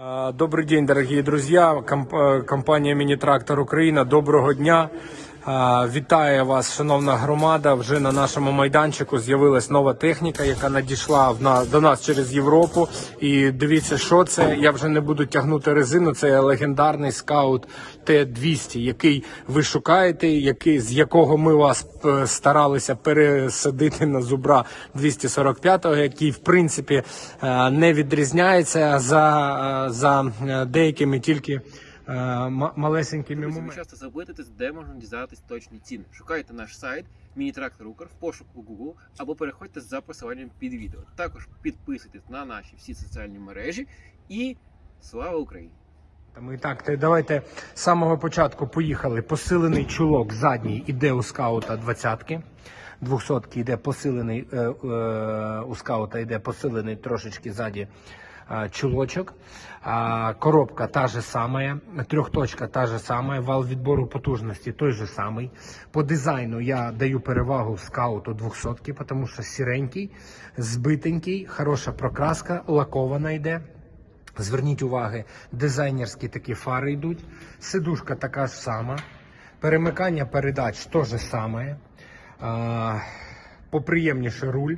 А, Добрый день, дорогие друзья. Комп- э, Компанія Міні-Трактор Україна. Доброго дня. А, Вітаю вас, шановна громада. Вже на нашому майданчику з'явилась нова техніка, яка надійшла в на- до нас через Європу. І дивіться, що це. Я вже не буду тягнути резину. Це легендарний скаут Т-200, який ви шукаєте, який, з якого ми вас е, старалися пересадити на зубра 245-го, який в принципі е, не відрізняється за, е, за деякими тільки малесенькими Друзі, ви моментами. часто запитуєтесь, де можна дізнатись точні ціни. Шукайте наш сайт Міні-трактор Укр в пошуку Google або переходьте за посиланням під відео. Також підписуйтесь на наші всі соціальні мережі і слава Україні! Ми так, то давайте з самого початку поїхали. Посилений чулок задній іде у скаута двадцятки. Двохсотки йде посилений е, е, у скаута йде посилений трошечки ззаді е, чулочок. Коробка та же самая, трьохточка та же самая, вал відбору потужності той же самий. По дизайну я даю перевагу скауту 200, тому що сіренький, збитенький, хороша прокраска, лакована йде. Зверніть уваги, дизайнерські такі фари йдуть. Сидушка така ж сама. Перемикання передач теж саме. Поприємніше руль,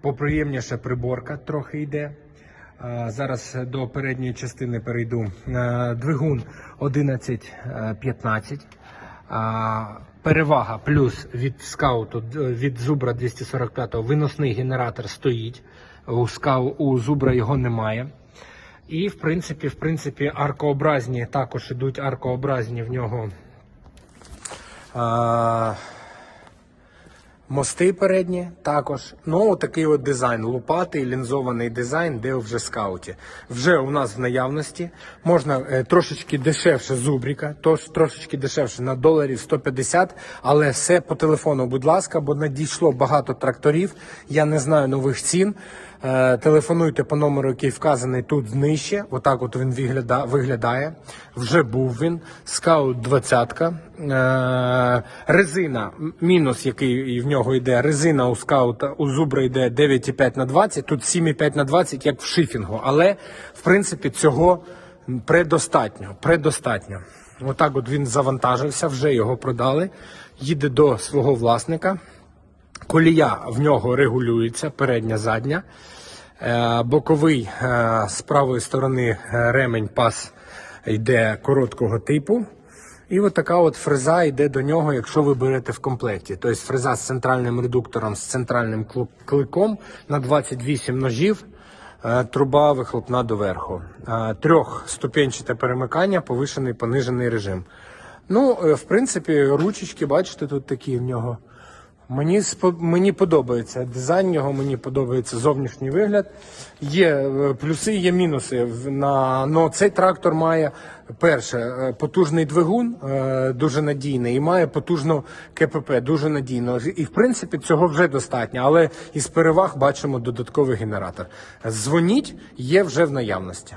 поприємніше приборка трохи йде. Зараз до передньої частини перейду. Двигун 11-15. Перевага плюс від скауту від зубра 245 виносний генератор стоїть. У, скау, у зубра його немає. І в принципі, в принципі, аркообразні також ідуть аркообразні в нього мости передні також. Ну, такий от дизайн, лупатий, лінзований дизайн, де вже скауті. Вже у нас в наявності можна е, трошечки дешевше зубріка, тож трошечки дешевше на доларів 150, але все по телефону, будь ласка, бо надійшло багато тракторів. Я не знаю нових цін. Е, Телефонуйте по номеру, який вказаний тут нижче. Отак от він вигляда, виглядає. Вже був він. Скаут 20. Е, резина, мінус, який в нього йде. Резина у скаута у зубра йде 9,5 на 20, тут 7,5 на 20, як в шифінгу. Але в принципі цього предостатньо. предостатньо. Отак от він завантажився, вже його продали. Їде до свого власника. Колія в нього регулюється, передня, задня. Е, Боковий е, з правої сторони е, ремень пас йде короткого типу. І от така от фреза йде до нього, якщо ви берете в комплекті. Тобто фреза з центральним редуктором, з центральним кликом на 28 ножів, е, труба вихлопна доверху. Е, Трьохступенчате перемикання, повишений понижений режим. Ну, е, в принципі, ручечки, бачите, тут такі в нього. Мені мені подобається дизайн його, мені подобається зовнішній вигляд. Є е, плюси, є мінуси. На ну, цей трактор має перше е, потужний двигун, е, дуже надійний, і має потужну КПП, дуже надійно. І в принципі цього вже достатньо. Але із переваг бачимо додатковий генератор. Дзвоніть, є вже в наявності.